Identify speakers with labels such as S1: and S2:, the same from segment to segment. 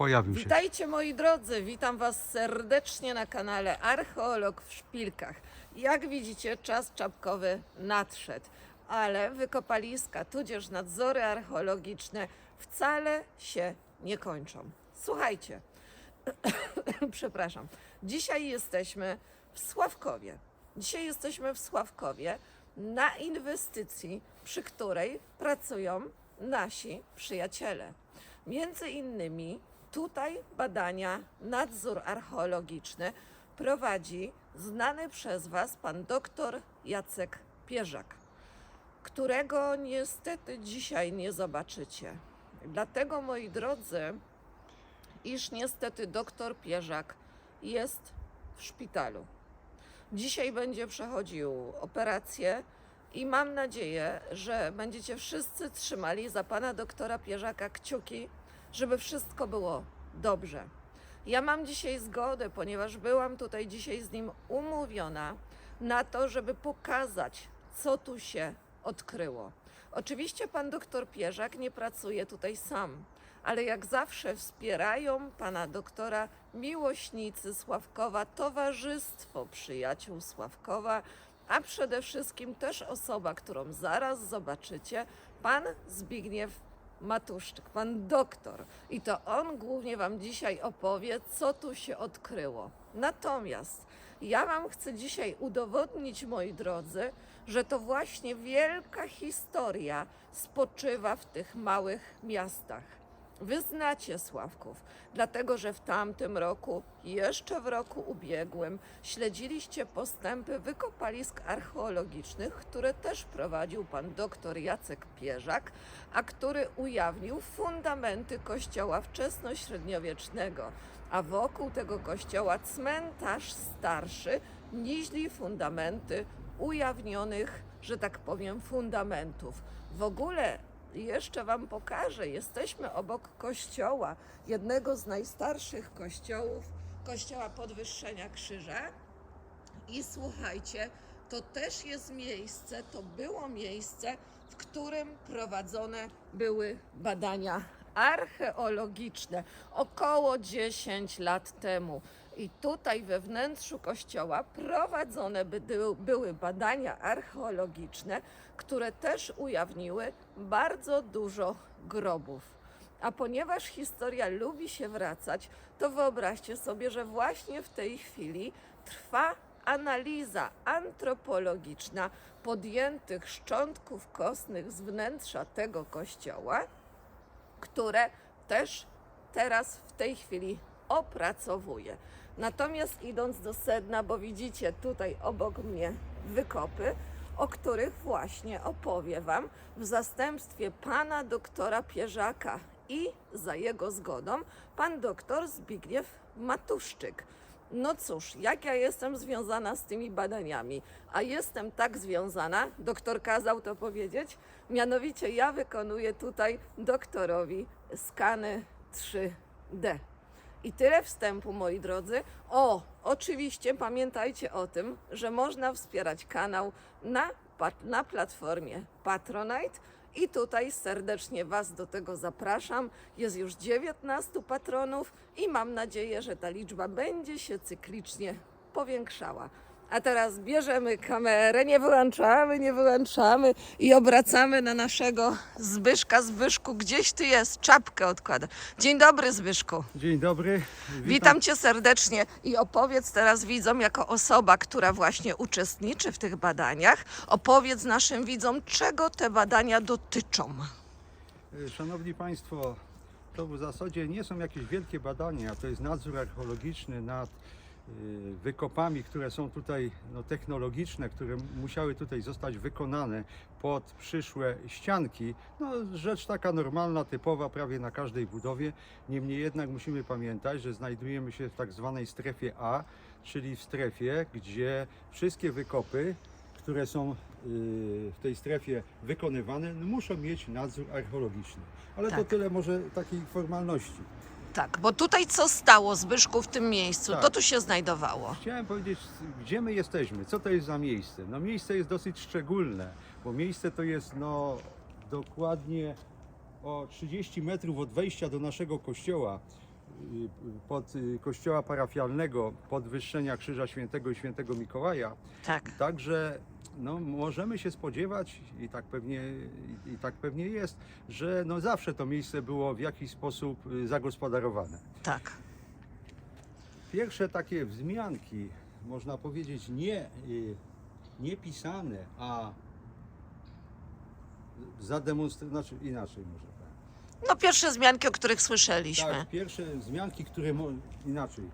S1: Pojawił się.
S2: Witajcie moi drodzy, witam Was serdecznie na kanale Archeolog w Szpilkach. Jak widzicie, czas czapkowy nadszedł, ale wykopaliska, tudzież nadzory archeologiczne wcale się nie kończą. Słuchajcie, przepraszam, dzisiaj jesteśmy w Sławkowie. Dzisiaj jesteśmy w Sławkowie na inwestycji, przy której pracują nasi przyjaciele. Między innymi tutaj badania, nadzór archeologiczny prowadzi znany przez Was pan doktor Jacek Pierzak, którego niestety dzisiaj nie zobaczycie. Dlatego, moi drodzy, iż niestety doktor Pierzak jest w szpitalu. Dzisiaj będzie przechodził operację i mam nadzieję, że będziecie wszyscy trzymali za pana doktora Pierzaka kciuki, żeby wszystko było dobrze. Ja mam dzisiaj zgodę, ponieważ byłam tutaj dzisiaj z nim umówiona na to, żeby pokazać, co tu się odkryło. Oczywiście pan doktor Pierzak nie pracuje tutaj sam, ale jak zawsze wspierają pana doktora miłośnicy Sławkowa, Towarzystwo Przyjaciół Sławkowa, a przede wszystkim też osoba, którą zaraz zobaczycie, pan Zbigniew Matuszczyk, pan doktor. I to on głównie Wam dzisiaj opowie, co tu się odkryło. Natomiast ja Wam chcę dzisiaj udowodnić, moi drodzy, że to właśnie wielka historia spoczywa w tych małych miastach. Wy znacie Sławków, dlatego że w tamtym roku, jeszcze w roku ubiegłym, śledziliście postępy wykopalisk archeologicznych, które też prowadził pan doktor Jacek Pierzak, a który ujawnił fundamenty kościoła wczesnośredniowiecznego, a wokół tego kościoła cmentarz starszy, niźli fundamenty ujawnionych, że tak powiem, fundamentów. W ogóle jeszcze Wam pokażę. Jesteśmy obok kościoła, jednego z najstarszych kościołów, kościoła Podwyższenia Krzyża. I słuchajcie, to też jest miejsce, to było miejsce, w którym prowadzone były badania archeologiczne około 10 lat temu. I tutaj we wnętrzu kościoła prowadzone by, były badania archeologiczne, które też ujawniły bardzo dużo grobów. A ponieważ historia lubi się wracać, to wyobraźcie sobie, że właśnie w tej chwili trwa analiza antropologiczna podjętych szczątków kostnych z wnętrza tego kościoła, które też teraz w tej chwili opracowuje. Natomiast idąc do sedna, bo widzicie tutaj obok mnie wykopy, o których właśnie opowie Wam w zastępstwie pana doktora Pierzaka i za jego zgodą pan doktor Zbigniew Matuszczyk. No cóż, jak ja jestem związana z tymi badaniami, a jestem tak związana, doktor kazał to powiedzieć, mianowicie ja wykonuję tutaj doktorowi skany 3D. I tyle wstępu, moi drodzy. O, oczywiście pamiętajcie o tym, że można wspierać kanał na, na platformie Patronite. I tutaj serdecznie Was do tego zapraszam. Jest już 19 patronów i mam nadzieję, że ta liczba będzie się cyklicznie powiększała. A teraz bierzemy kamerę, nie wyłączamy, nie wyłączamy i obracamy na naszego Zbyszka. Zbyszku, gdzieś ty jest, czapkę odkłada. Dzień dobry, Zbyszku.
S1: Dzień dobry.
S2: Witam cię serdecznie i opowiedz teraz widzom, jako osoba, która właśnie uczestniczy w tych badaniach, opowiedz naszym widzom, czego te badania dotyczą.
S1: Szanowni Państwo, to w zasadzie nie są jakieś wielkie badania, to jest nadzór archeologiczny nad wykopami, które są tutaj no, technologiczne, które musiały tutaj zostać wykonane pod przyszłe ścianki. No, rzecz taka normalna, typowa prawie na każdej budowie. Niemniej jednak musimy pamiętać, że znajdujemy się w tak zwanej strefie A, czyli w strefie, gdzie wszystkie wykopy które są y, w tej strefie wykonywane, muszą mieć nadzór archeologiczny. Ale to
S2: Tak.
S1: tyle może takiej formalności.
S2: Tak, bo tutaj co stało, Zbyszku, w tym miejscu?
S1: Tak.
S2: To tu się znajdowało.
S1: Chciałem powiedzieć, gdzie my jesteśmy, co to jest za miejsce. No miejsce jest dosyć szczególne, bo miejsce to jest no dokładnie o 30 metrów od wejścia do naszego kościoła. pod y, kościoła parafialnego podwyższenia Krzyża Świętego i Świętego Mikołaja.
S2: Tak.
S1: Także no, możemy się spodziewać i tak pewnie, i, tak pewnie jest, że no, zawsze to miejsce było w jakiś sposób y, zagospodarowane.
S2: Tak.
S1: Pierwsze takie wzmianki, można powiedzieć, nie, y, nie pisane, a zademonstrowane, znaczy inaczej może.
S2: No pierwsze zmianki, o których słyszeliśmy.
S1: Tak, pierwsze wzmianki, które inaczej.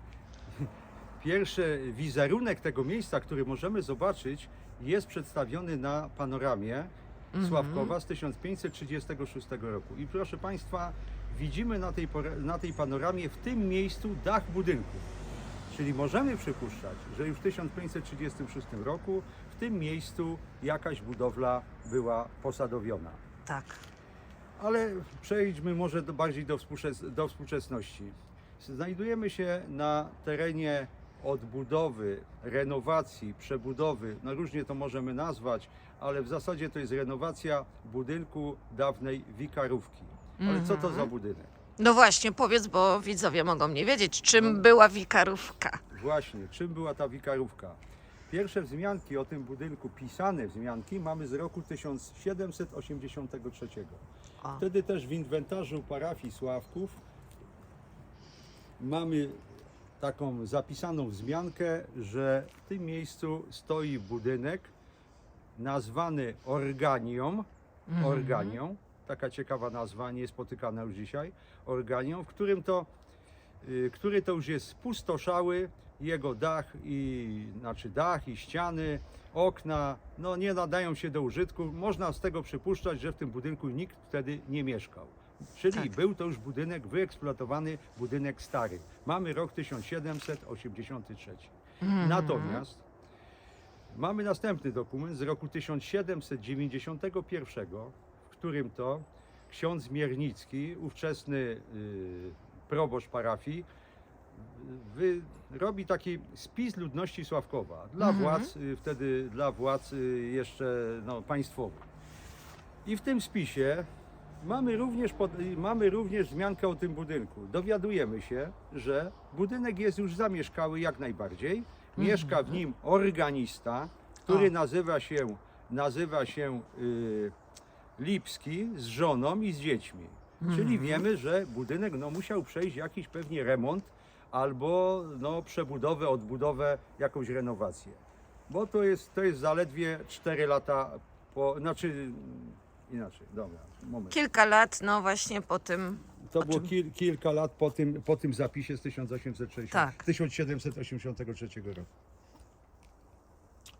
S1: Pierwszy wizerunek tego miejsca, który możemy zobaczyć, jest przedstawiony na panoramie Sławkowa z 1536 roku. I proszę Państwa, widzimy na tej, na tej panoramie w tym miejscu dach budynku. Czyli możemy przypuszczać, że już w 1536 roku w tym miejscu jakaś budowla była posadowiona.
S2: Tak.
S1: Ale przejdźmy może do, bardziej do, współczes- do współczesności. Znajdujemy się na terenie odbudowy, renowacji, przebudowy, no różnie to możemy nazwać, ale w zasadzie to jest renowacja budynku dawnej wikarówki. Ale co to za budynek?
S2: No właśnie, powiedz, bo widzowie mogą nie wiedzieć, czym była wikarówka.
S1: Właśnie, czym była ta wikarówka? Pierwsze wzmianki o tym budynku, pisane wzmianki, mamy z roku 1783.
S2: O.
S1: Wtedy też w inwentarzu parafii Sławków mamy taką zapisaną wzmiankę, że w tym miejscu stoi budynek nazwany Organią. Organią. Taka ciekawa nazwa, niespotykana już dzisiaj. Organią, w którym to, y, który to już jest spustoszały. Jego dach i znaczy dach i ściany, okna, no nie nadają się do użytku. Można z tego przypuszczać, że w tym budynku nikt wtedy nie mieszkał. Czyli
S2: Tak.
S1: był to już budynek wyeksploatowany, budynek stary. Mamy rok 1783. Natomiast mamy następny dokument z roku 1791, w którym to ksiądz Miernicki, ówczesny y, proboszcz parafii, wy, robi taki spis ludności Sławkowa dla władz, y, wtedy dla władz y, jeszcze no, państwowych. I w tym spisie mamy również, pod, y, mamy również wzmiankę o tym budynku. Dowiadujemy się, że budynek jest już zamieszkały jak najbardziej. Mieszka w nim organista, który nazywa się, nazywa się y, Lipski z żoną i z dziećmi. Czyli wiemy, że budynek no, musiał przejść jakiś pewnie remont albo no, przebudowę, odbudowę, jakąś renowację. Bo to jest, to jest zaledwie 4 lata po, znaczy inaczej, dobra, moment.
S2: Kilka lat, no właśnie po tym.
S1: To było
S2: czym-
S1: kil, kilka lat po tym, po tym zapisie z 1860,
S2: Tak.
S1: 1783 roku.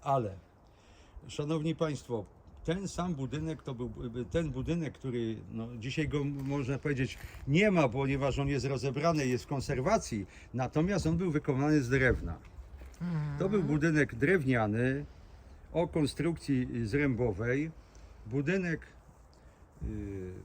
S1: Ale, szanowni państwo, ten sam budynek to był ten budynek, który no, dzisiaj go można powiedzieć nie ma, ponieważ on jest rozebrany, jest w konserwacji, natomiast on był wykonany z drewna. To był budynek drewniany o konstrukcji zrębowej. Budynek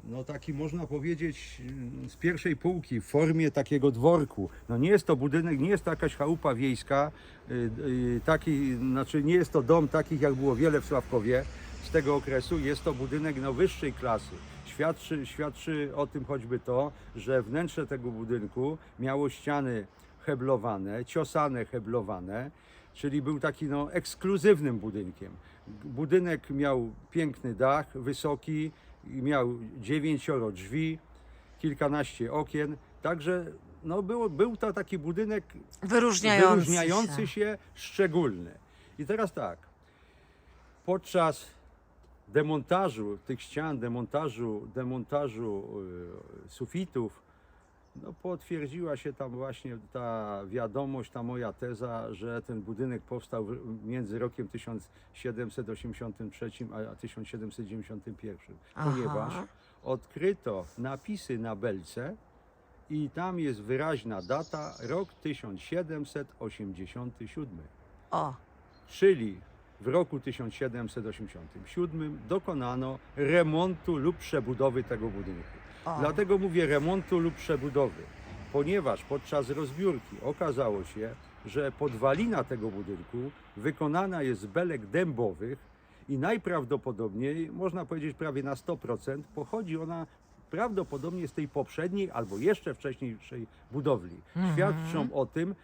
S1: no taki można powiedzieć yy, z pierwszej półki w formie takiego dworku. No nie jest to budynek, nie jest to jakaś chałupa wiejska, yy, yy, taki, znaczy nie jest to dom takich jak było wiele w Sławkowie z tego okresu, jest to budynek no, wyższej klasy. Świadczy, świadczy o tym choćby to, że wnętrze tego budynku miało ściany heblowane, ciosane heblowane, czyli był taki no, ekskluzywnym budynkiem. Budynek miał piękny dach, wysoki, miał dziewięcioro drzwi, kilkanaście okien, także no, było, był to taki budynek
S2: Wyróżniający,
S1: wyróżniający
S2: się.
S1: się, szczególny. I teraz tak, podczas demontażu tych ścian, demontażu, demontażu y, sufitów, no, potwierdziła się tam właśnie ta wiadomość, ta moja teza, że ten budynek powstał między rokiem 1783 a 1791,
S2: Aha.
S1: ponieważ odkryto napisy na belce i tam jest wyraźna data rok 1787.
S2: O,
S1: Czyli w roku 1787 dokonano remontu lub przebudowy tego budynku.
S2: O.
S1: Dlatego mówię remontu lub przebudowy, ponieważ podczas rozbiórki okazało się, że podwalina tego budynku wykonana jest z belek dębowych i najprawdopodobniej, można powiedzieć prawie na 100%, pochodzi ona prawdopodobnie z tej poprzedniej albo jeszcze wcześniejszej budowli. Świadczą o tym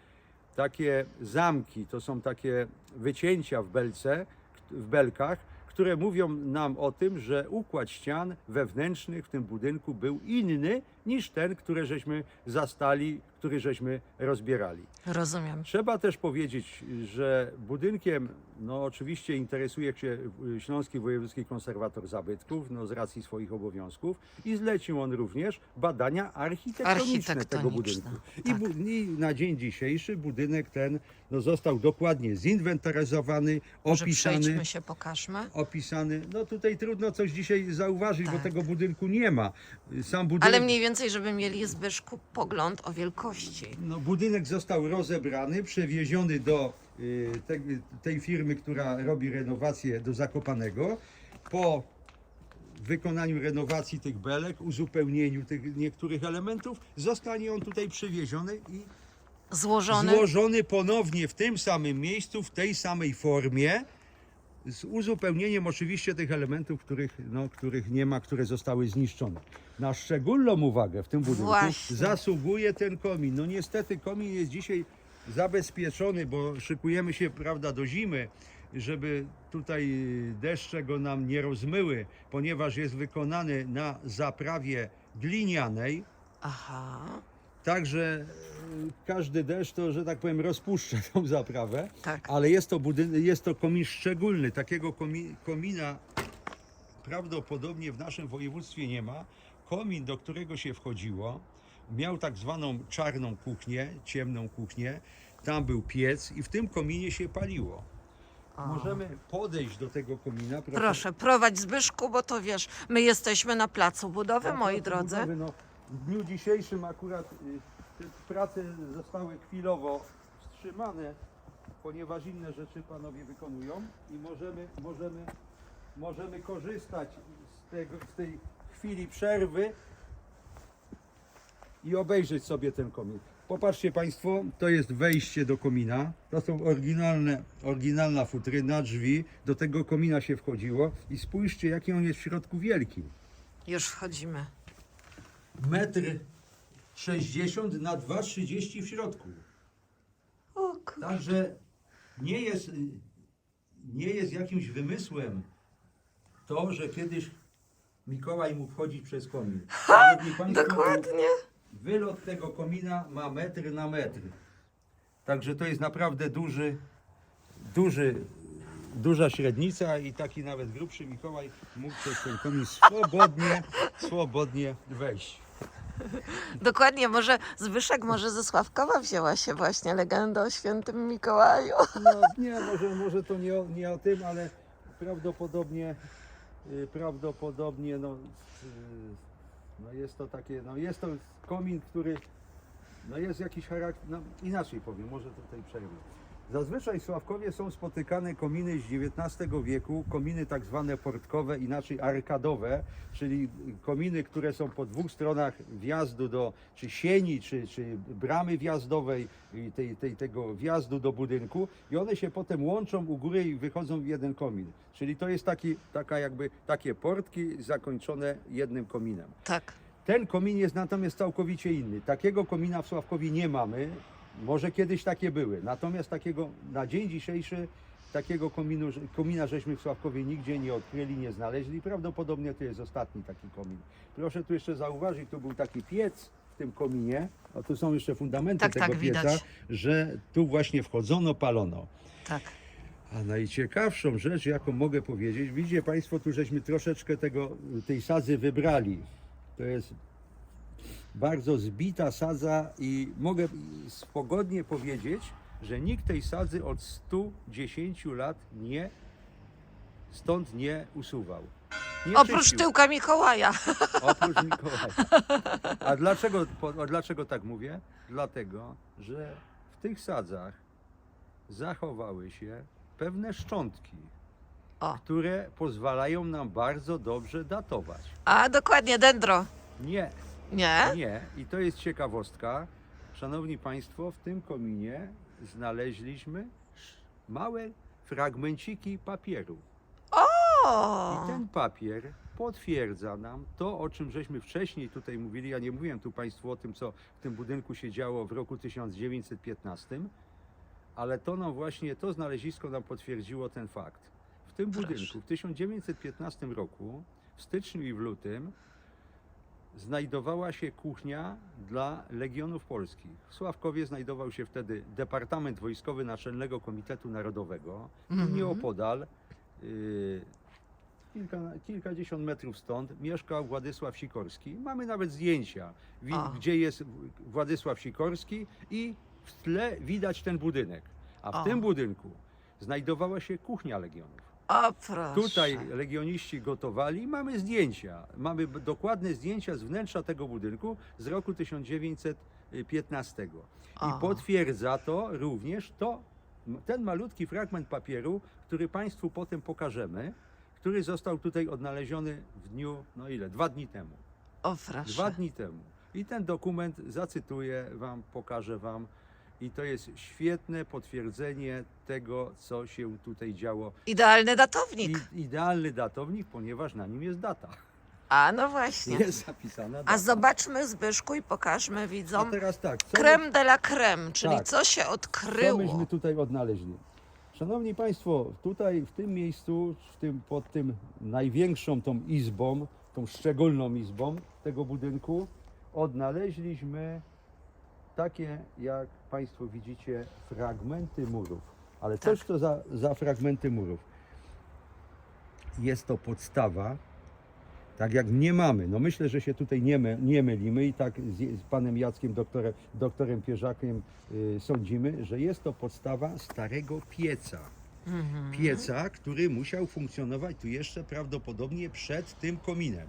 S1: takie zamki, to są takie wycięcia w belce, w belkach, które mówią nam o tym, że układ ścian wewnętrznych w tym budynku był inny niż ten, który żeśmy zastali, który żeśmy rozbierali.
S2: Rozumiem.
S1: Trzeba też powiedzieć, że budynkiem, no oczywiście interesuje się Śląski Wojewódzki Konserwator Zabytków, no z racji swoich obowiązków i zlecił on również badania architektoniczne, tego budynku.
S2: Architektoniczne,
S1: I,
S2: tak.
S1: bu- I na dzień dzisiejszy budynek ten no, został dokładnie zinwentaryzowany,
S2: Może
S1: opisany
S2: się, pokażmy.
S1: opisany. No tutaj trudno coś dzisiaj zauważyć, bo
S2: Tak.
S1: tego budynku nie ma. Sam budynek,
S2: Ale mniej więcej, żeby mieli Zbyszku pogląd o wielkości.
S1: no, budynek został rozebrany, przewieziony do y, te, tej firmy, która robi renowację do Zakopanego. Po wykonaniu renowacji tych belek, uzupełnieniu tych niektórych elementów, zostanie on tutaj przywieziony i
S2: Złożony.
S1: złożony ponownie w tym samym miejscu, w tej samej formie, z uzupełnieniem oczywiście tych elementów, których, no, których nie ma, które zostały zniszczone. Na szczególną uwagę w tym budynku
S2: Właśnie.
S1: zasługuje ten komin. No niestety komin jest dzisiaj zabezpieczony, bo szykujemy się, prawda, do zimy, żeby tutaj deszcze go nam nie rozmyły, ponieważ jest wykonany na zaprawie glinianej,
S2: Aha,
S1: Także y, każdy deszcz to, że tak powiem, rozpuszcza tą zaprawę,
S2: tak.
S1: ale jest to, jest to komin szczególny. Takiego komi- komina prawdopodobnie w naszym województwie nie ma. Komin, do którego się wchodziło, miał tak zwaną czarną kuchnię, ciemną kuchnię. Tam był piec i w tym kominie się paliło.
S2: O.
S1: Możemy podejść do tego komina.
S2: Proszę, prowadź Zbyszku, bo to wiesz, my jesteśmy na placu budowy,
S1: Na
S2: moi
S1: placu
S2: drodzy.
S1: budowy, No, w dniu dzisiejszym akurat y, te prace zostały chwilowo wstrzymane, ponieważ inne rzeczy panowie wykonują i możemy, możemy, możemy korzystać z, tego, z tej chwili przerwy i obejrzeć sobie ten komin. Popatrzcie Państwo, to jest wejście do komina. To są oryginalne, oryginalna futryna, drzwi. Do tego komina się wchodziło i spójrzcie, jaki on jest w środku wielki
S2: Już wchodzimy.
S1: Metr 60 na 2,30 w środku.
S2: O kur...
S1: Także nie jest, nie jest jakimś wymysłem to, że kiedyś Mikołaj mógł wchodzić przez komin. Szanowni Państwo,
S2: Dokładnie.
S1: Wylot tego komina ma metr na metr. Także to jest naprawdę duży, duży, duża średnica i taki nawet grubszy Mikołaj mógł przez ten komin swobodnie, swobodnie wejść.
S2: Dokładnie, może Zbyszek może ze Sławkowa wzięła się właśnie legenda o świętym Mikołaju.
S1: No nie, może, może to nie o, nie o tym, ale prawdopodobnie, y, prawdopodobnie no, y, no jest to takie, no jest to komin, który no jest jakiś charakter, no inaczej powiem, może tutaj przejdę. Zazwyczaj w Sławkowie są spotykane kominy z XIX wieku, kominy tak zwane portkowe, inaczej arkadowe, czyli kominy, które są po dwóch stronach wjazdu do, czy sieni, czy, czy bramy wjazdowej, tej, tej, tego wjazdu do budynku i one się potem łączą u góry i wychodzą w jeden komin. Czyli to jest taki, taka jakby takie portki zakończone jednym kominem.
S2: Tak.
S1: Ten komin jest natomiast całkowicie inny. Takiego komina w Sławkowie nie mamy. Może kiedyś takie były. Natomiast takiego na dzień dzisiejszy takiego kominu, komina żeśmy w Sławkowie nigdzie nie odkryli, nie znaleźli. Prawdopodobnie to jest ostatni taki komin. Proszę tu jeszcze zauważyć, tu był taki piec w tym kominie. O, tu są jeszcze fundamenty
S2: Tak,
S1: tego
S2: tak,
S1: pieca,
S2: widać.
S1: że tu właśnie wchodzono, palono.
S2: Tak.
S1: A najciekawszą rzecz, jaką mogę powiedzieć, widzicie Państwo, tu żeśmy troszeczkę tego, tej sadzy wybrali. To jest bardzo zbita sadza i mogę spokojnie powiedzieć, że nikt tej sadzy od 110 lat nie stąd nie usuwał. Nie
S2: Oprócz
S1: czyścił.
S2: tyłka Mikołaja.
S1: Oprócz Mikołaja. A dlaczego, po, dlaczego tak mówię? Dlatego, że w tych sadzach zachowały się pewne szczątki,
S2: O.
S1: które pozwalają nam bardzo dobrze datować.
S2: A dokładnie, dendro.
S1: Nie,
S2: Nie?
S1: nie. I to jest ciekawostka. Szanowni Państwo, w tym kominie znaleźliśmy małe fragmenciki papieru.
S2: O!
S1: I ten papier potwierdza nam to, o czym żeśmy wcześniej tutaj mówili. Ja nie mówiłem tu Państwu o tym, co w tym budynku się działo w roku 1915, ale to nam właśnie, to znalezisko nam potwierdziło ten fakt. W tym
S2: Proszę.
S1: budynku w 1915 roku, w styczniu i w lutym, znajdowała się kuchnia dla Legionów Polskich. W Sławkowie znajdował się wtedy Departament Wojskowy Naczelnego Komitetu Narodowego.
S2: Mhm.
S1: I nieopodal, yy, kilka, kilkadziesiąt metrów stąd, mieszkał Władysław Sikorski. Mamy nawet zdjęcia, gdzie jest Władysław Sikorski i w tle widać ten budynek. A w
S2: O.
S1: tym budynku znajdowała się kuchnia Legionów.
S2: O proszę.
S1: Tutaj legioniści gotowali. Mamy zdjęcia. Mamy b- dokładne zdjęcia z wnętrza tego budynku z roku 1915.
S2: O.
S1: I potwierdza to również to, m- ten malutki fragment papieru, który Państwu potem pokażemy, który został tutaj odnaleziony w dniu, no ile? Dwa dni temu.
S2: O proszę.
S1: Dwa dni temu. I ten dokument zacytuję Wam, pokażę Wam. I to jest świetne potwierdzenie tego, co się tutaj działo
S2: Idealny datownik.
S1: i, idealny datownik, ponieważ na nim jest data.
S2: A no właśnie.
S1: Jest zapisana data.
S2: A zobaczmy Zbyszku i pokażmy
S1: A
S2: widzom
S1: teraz tak, co,
S2: creme de la creme, czyli
S1: Tak.
S2: co się
S1: co
S2: odkryło.
S1: myśmy tutaj odnaleźli? Szanowni Państwo, tutaj w tym miejscu, w tym, pod tym największą tą izbą, tą szczególną izbą tego budynku, odnaleźliśmy takie, jak Państwo widzicie, fragmenty murów. Ale
S2: Tak.
S1: coś to za, za fragmenty murów? Jest to podstawa, tak jak nie mamy. No myślę, że się tutaj nie, my, nie mylimy i tak z, z panem Jackiem, doktorem, doktorem Pierzakiem y, sądzimy, że jest to podstawa starego pieca.
S2: Mhm.
S1: Pieca, który musiał funkcjonować tu jeszcze prawdopodobnie przed tym kominem.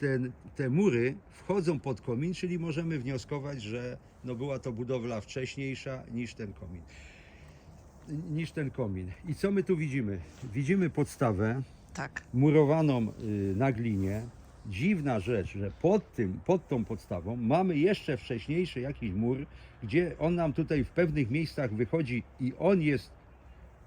S1: Ten, te mury wchodzą pod komin, czyli możemy wnioskować, że no była to budowla wcześniejsza niż ten komin. Niż ten komin. I co my tu widzimy? Widzimy podstawę,
S2: Tak.
S1: murowaną y, na glinie. Dziwna rzecz, że pod, tym, pod tą podstawą mamy jeszcze wcześniejszy jakiś mur, gdzie on nam tutaj w pewnych miejscach wychodzi i on jest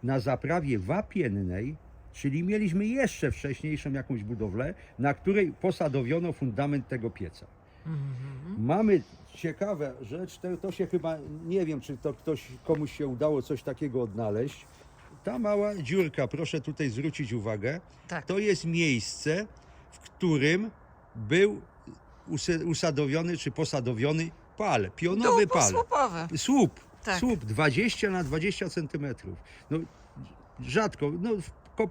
S1: na zaprawie wapiennej, czyli mieliśmy jeszcze wcześniejszą jakąś budowlę, na której posadowiono fundament tego pieca.
S2: Mhm.
S1: Mamy ciekawe rzecz, to, to się chyba, nie wiem czy to ktoś, komuś się udało coś takiego odnaleźć. Ta mała dziurka, proszę tutaj zwrócić uwagę,
S2: Tak.
S1: to jest miejsce, w którym był usadowiony czy posadowiony pal, pionowy
S2: Dół
S1: pal.
S2: posłupowy.
S1: Słup,
S2: Tak.
S1: słup 20 na 20 centymetrów. No, rzadko, no,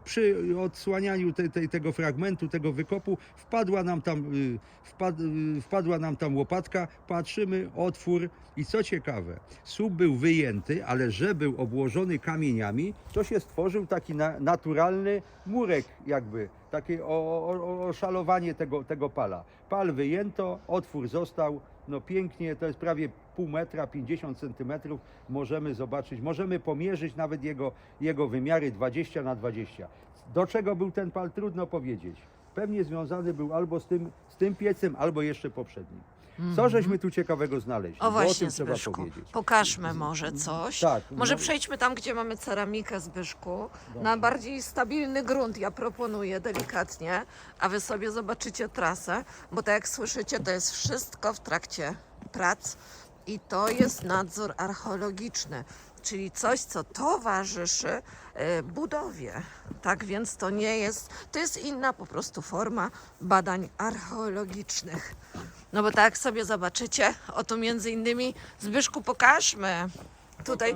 S1: przy odsłanianiu te, te, tego fragmentu, tego wykopu, wpadła nam tam, y, wpad, y, wpadła nam tam łopatka, patrzymy, otwór i co ciekawe, słup był wyjęty, ale że był obłożony kamieniami, to się stworzył taki na, naturalny murek jakby, takie oszalowanie tego, tego pala. Pal wyjęto, otwór został, no pięknie, to jest prawie pół metra, 50 centymetrów, możemy zobaczyć, możemy pomierzyć nawet jego, jego wymiary 20 na 20. Do czego był ten pal, trudno powiedzieć. Pewnie związany był albo z tym, z tym piecem, albo jeszcze poprzednim. Co żeśmy tu ciekawego znaleźli?
S2: Mhm. O
S1: Bo o
S2: właśnie,
S1: tym trzeba
S2: Zbyszku.
S1: powiedzieć.
S2: Pokażmy może coś.
S1: Tak,
S2: Może
S1: no-
S2: przejdźmy tam, gdzie mamy ceramikę, Zbyszku. Na bardziej stabilny grunt ja proponuję delikatnie, a wy sobie zobaczycie trasę, bo tak jak słyszycie, to jest wszystko w trakcie prac i to jest nadzór archeologiczny, czyli coś, co towarzyszy e, budowie. Tak więc to nie jest, to jest inna po prostu forma badań archeologicznych. No bo tak sobie zobaczycie, oto między innymi, Zbyszku, pokażmy. Tutaj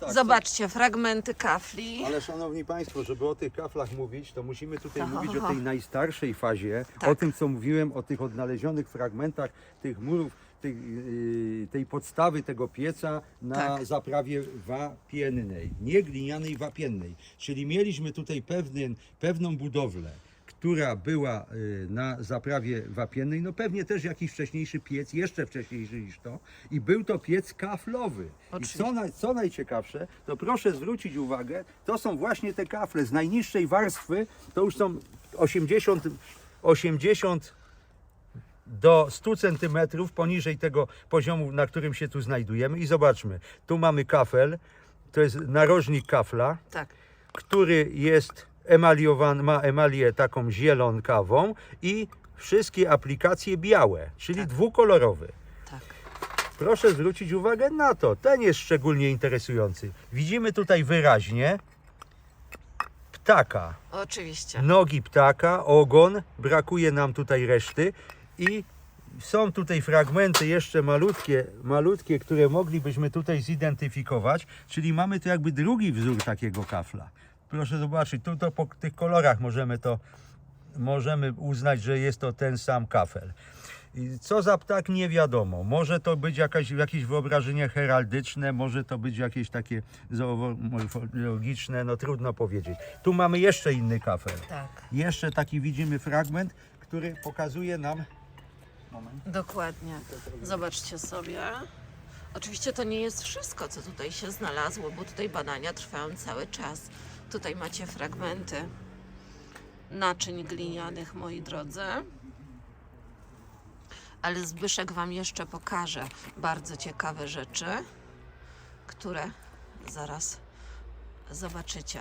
S1: tak,
S2: Zobaczcie, fragmenty kafli.
S1: Ale szanowni Państwo, żeby o tych kaflach mówić, to musimy tutaj
S2: Aha,
S1: mówić o tej najstarszej fazie,
S2: Tak.
S1: o tym co mówiłem, o tych odnalezionych fragmentach tych murów, tych, yy, tej podstawy tego pieca na
S2: Tak.
S1: zaprawie wapiennej, nie glinianej wapiennej. Czyli mieliśmy tutaj pewien, pewną budowlę, która była y, na zaprawie wapiennej, no pewnie też jakiś wcześniejszy piec, jeszcze wcześniejszy niż to i był to piec kaflowy. I
S2: Oczywiście.
S1: co, naj, co najciekawsze, to proszę zwrócić uwagę, to są właśnie te kafle z najniższej warstwy, to już są 80, 80 do 100 centymetrów poniżej tego poziomu, na którym się tu znajdujemy i zobaczmy, tu mamy kafel, to jest narożnik kafla,
S2: Tak.
S1: który jest emaliowany, ma emalię taką zielonkawą i wszystkie aplikacje białe, czyli dwukolorowy.
S2: Tak.
S1: Proszę zwrócić uwagę na to. Ten jest szczególnie interesujący. Widzimy tutaj wyraźnie ptaka.
S2: Oczywiście.
S1: Nogi ptaka, ogon, brakuje nam tutaj reszty i są tutaj fragmenty jeszcze malutkie, malutkie, które moglibyśmy tutaj zidentyfikować, czyli mamy tu jakby drugi wzór takiego kafla. Proszę zobaczyć, tu to po tych kolorach możemy to możemy uznać, że jest to ten sam kafel. Co za ptak nie wiadomo. Może to być jakaś, jakieś wyobrażenie heraldyczne, może to być jakieś takie zoomorfologiczne, no trudno powiedzieć. Tu mamy jeszcze inny kafel.
S2: Tak.
S1: Jeszcze taki widzimy fragment, który pokazuje nam. Moment.
S2: Dokładnie. Zobaczcie sobie. Oczywiście to nie jest wszystko, co tutaj się znalazło, bo tutaj badania trwają cały czas. Tutaj macie fragmenty naczyń glinianych, moi drodzy. Ale Zbyszek Wam jeszcze pokaże bardzo ciekawe rzeczy, które zaraz zobaczycie.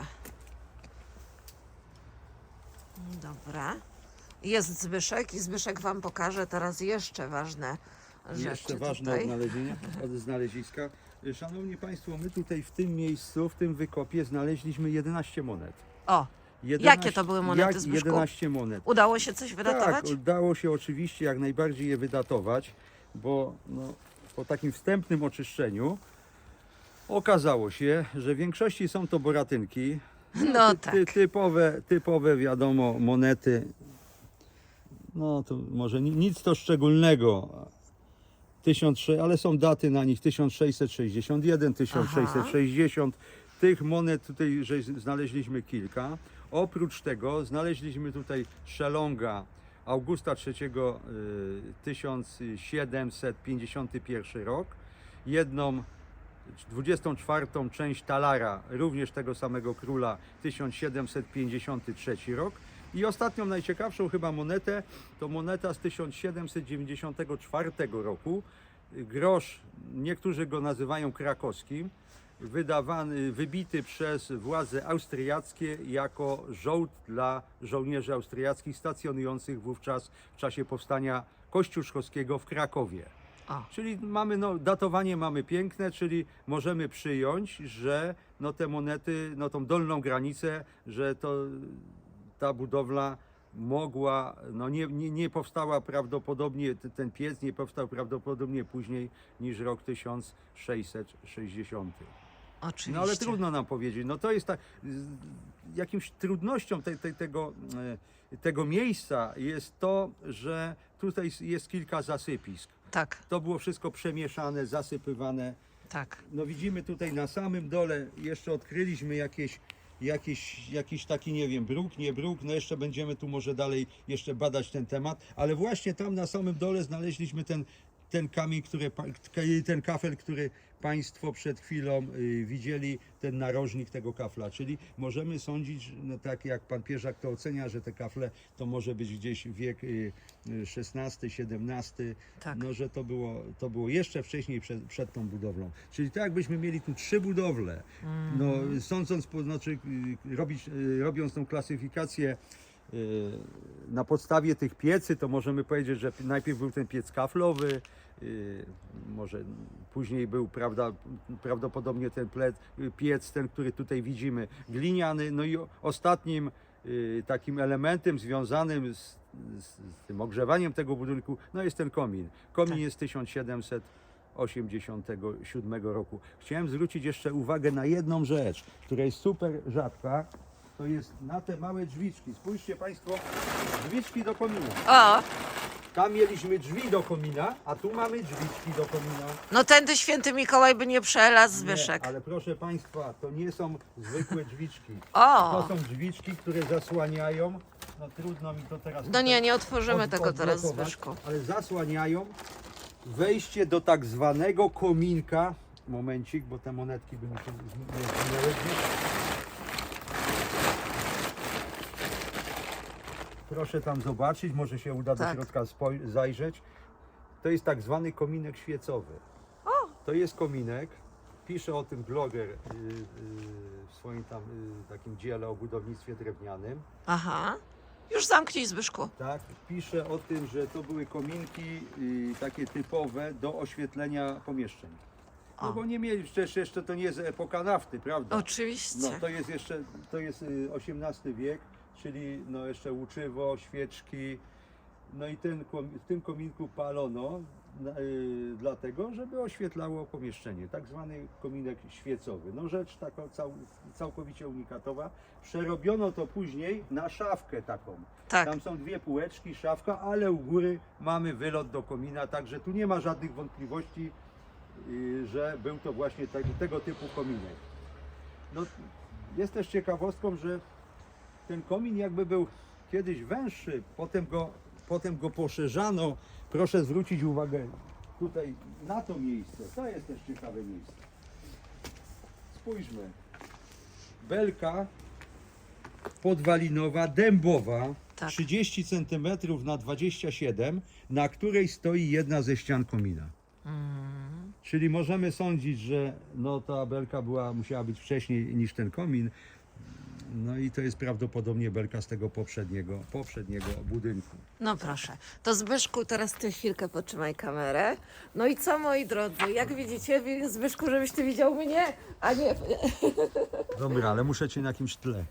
S2: Dobra. Jest Zbyszek i Zbyszek Wam pokaże teraz jeszcze ważne rzeczy
S1: Jeszcze ważne
S2: tutaj.
S1: odnalezienie od znaleziska. Szanowni Państwo, my tutaj w tym miejscu, w tym wykopie znaleźliśmy 11 monet.
S2: O,
S1: 11,
S2: to były monety,
S1: jak
S2: Zbyszku?
S1: 11 monet.
S2: udało się coś wydatować?
S1: Tak, udało się oczywiście jak najbardziej je wydatować, bo no, po takim wstępnym oczyszczeniu okazało się, że w większości są to boratynki.
S2: No
S1: ty,
S2: tak.
S1: ty, typowe, typowe, wiadomo, monety. No to może ni- nic to szczególnego. 1006, ale są daty na nich 1661, 1660. Tych monet tutaj że znaleźliśmy kilka. Oprócz tego znaleźliśmy tutaj szelonga Augusta III y, 1751 rok, jedną 24 część talara również tego samego króla 1753 rok i ostatnią najciekawszą chyba monetę to moneta z 1794 roku grosz, niektórzy go nazywają krakowskim wydawany, wybity przez władze austriackie jako żołd dla żołnierzy austriackich stacjonujących wówczas w czasie powstania kościuszkowskiego w Krakowie.
S2: O,
S1: Czyli mamy, no, datowanie mamy piękne, czyli możemy przyjąć, że no, te monety, no, tą dolną granicę, że to ta budowla mogła, no nie, nie, nie powstała prawdopodobnie, ten piec nie powstał prawdopodobnie później niż rok 1660.
S2: oczywiście.
S1: No ale trudno nam powiedzieć. No to jest tak, jakimś trudnością te, te, tego, e, tego miejsca jest to, że tutaj jest kilka zasypisk.
S2: Tak,
S1: To było wszystko przemieszane, zasypywane.
S2: tak.
S1: No widzimy tutaj na samym dole jeszcze odkryliśmy jakieś, jakieś, jakiś taki, nie wiem, bruk, nie bruk, no jeszcze będziemy tu może dalej jeszcze badać ten temat, ale właśnie tam na samym dole znaleźliśmy ten, ten kamień, który, ten kafel, który Państwo przed chwilą y, widzieli, ten narożnik tego kafla, czyli możemy sądzić, no tak jak Pan Pierzak to ocenia, że te kafle to może być gdzieś wiek y, y, XVI, XVII,
S2: Tak.
S1: no że to było, to było jeszcze wcześniej przed, przed tą budowlą. Czyli tak jakbyśmy mieli tu trzy budowle, no sądząc, po, znaczy y, robić, y, robiąc tą klasyfikację y, na podstawie tych piecy, to możemy powiedzieć, że najpierw był ten piec kaflowy, y, może później był prawda, prawdopodobnie ten plec, y, piec, ten, który tutaj widzimy, gliniany, no i ostatnim y, takim elementem związanym z, z, tym ogrzewaniem tego budynku, no jest ten komin. Komin
S2: Tak.
S1: jest 1787 roku. Chciałem zwrócić jeszcze uwagę na jedną rzecz, która jest super rzadka. To jest na te małe drzwiczki. Spójrzcie Państwo, drzwiczki do komina.
S2: O,
S1: Tam mieliśmy drzwi do komina, a tu mamy drzwiczki do komina.
S2: no tędy święty Mikołaj by nie przelazł, Zbyszek.
S1: Nie, ale proszę Państwa, to nie są zwykłe drzwiczki.
S2: O,
S1: To są drzwiczki, które zasłaniają. No trudno mi to teraz.
S2: no nie, nie otworzymy
S1: od-
S2: tego teraz,
S1: odblokować,
S2: Zbyszku.
S1: Ale zasłaniają wejście do tak zwanego kominka. Momencik, bo te monetki by mi się z- nie zginęły Proszę tam zobaczyć, może się uda do
S2: Tak.
S1: środka spoj- zajrzeć. To jest tak zwany kominek świecowy. To jest kominek, Pisze o tym bloger y, y, w swoim tam y, takim dziele o budownictwie drewnianym.
S2: Aha. Już zamknij Zbyszku.
S1: Tak, pisze o tym, że to były kominki y, takie typowe do oświetlenia pomieszczeń. No
S2: O.
S1: bo nie mieli, przecież jeszcze to nie jest epoka nafty, prawda?
S2: Oczywiście.
S1: No to jest jeszcze, to jest y, XVIII wiek, czyli no jeszcze łuczywo, świeczki. No i ten, w tym kominku palono na- y, dlatego, żeby oświetlało pomieszczenie. Tak zwany kominek świecowy. No rzecz taka cał, całkowicie unikatowa. Przerobiono to później na szafkę taką.
S2: tak.
S1: Tam są dwie półeczki, szafka, ale u góry mamy wylot do komina, także tu nie ma żadnych wątpliwości, y, że był to właśnie tego typu kominek. No, jest też ciekawostką, że ten komin jakby był kiedyś węższy, potem go, potem go poszerzano. Proszę zwrócić uwagę tutaj na to miejsce. To jest też ciekawe miejsce. Spójrzmy. Belka podwalinowa, dębowa,
S2: Tak.
S1: 30 cm na 27, na której stoi jedna ze ścian komina.
S2: Mm.
S1: Czyli możemy sądzić, że no, ta belka była, musiała być wcześniej niż ten komin. No i to jest prawdopodobnie belka z tego poprzedniego, poprzedniego budynku.
S2: No proszę. To Zbyszku, teraz ty chwilkę potrzymaj kamerę. No i co moi drodzy, jak widzicie, wi- Zbyszku, żebyś ty widział mnie, a nie...
S1: Dobra, ale muszę cię na jakimś tle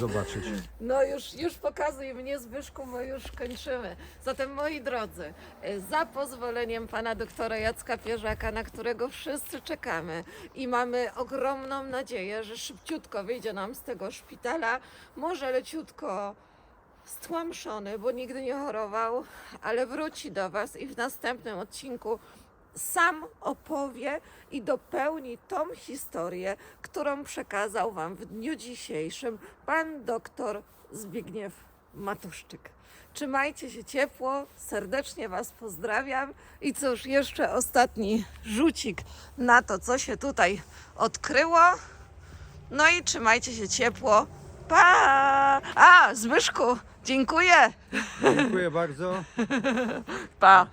S1: zobaczyć.
S2: No już, już pokazuj mnie Zbyszku, bo już kończymy. Zatem moi drodzy, e, za pozwoleniem pana doktora Jacka Pierzaka, na którego wszyscy czekamy i mamy ogromną nadzieję, że szybciutko wyjdzie nam z tego szpitala, może leciutko stłamszony, bo nigdy nie chorował, ale wróci do was i w następnym odcinku sam opowie i dopełni tą historię, którą przekazał Wam w dniu dzisiejszym pan doktor Zbigniew Matuszczyk. Trzymajcie się ciepło, serdecznie Was pozdrawiam i cóż, jeszcze ostatni rzucik na to, co się tutaj odkryło. No i trzymajcie się ciepło. Pa! A, Zbyszku, dziękuję.
S1: Dziękuję bardzo.
S2: Pa!